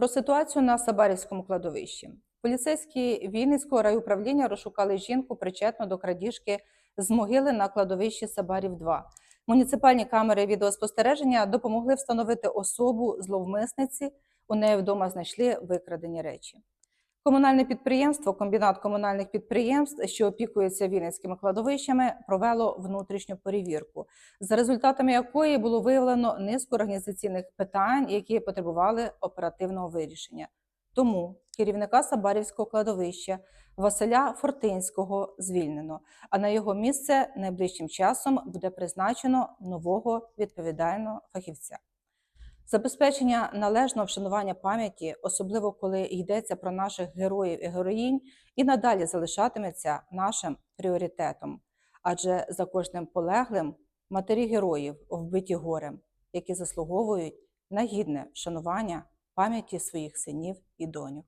Про ситуацію на Сабарівському кладовищі. Поліцейські Вінницького райуправління розшукали жінку, причетну до крадіжки з могили на кладовищі Сабарів 2. Муніципальні камери відеоспостереження допомогли встановити особу зловмисниці. У неї вдома знайшли викрадені речі. Комунальне підприємство, комбінат комунальних підприємств, що опікується Вінницькими кладовищами, провело внутрішню перевірку, за результатами якої було виявлено низку організаційних питань, які потребували оперативного вирішення. Тому керівника Сабарівського кладовища Василя Фортинського звільнено, а на його місце найближчим часом буде призначено нового відповідального фахівця. Забезпечення належного вшанування пам'яті, особливо коли йдеться про наших героїв і героїнь, і надалі залишатиметься нашим пріоритетом. Адже за кожним полеглим матері героїв вбиті горем, які заслуговують на гідне вшанування пам'яті своїх синів і доньок.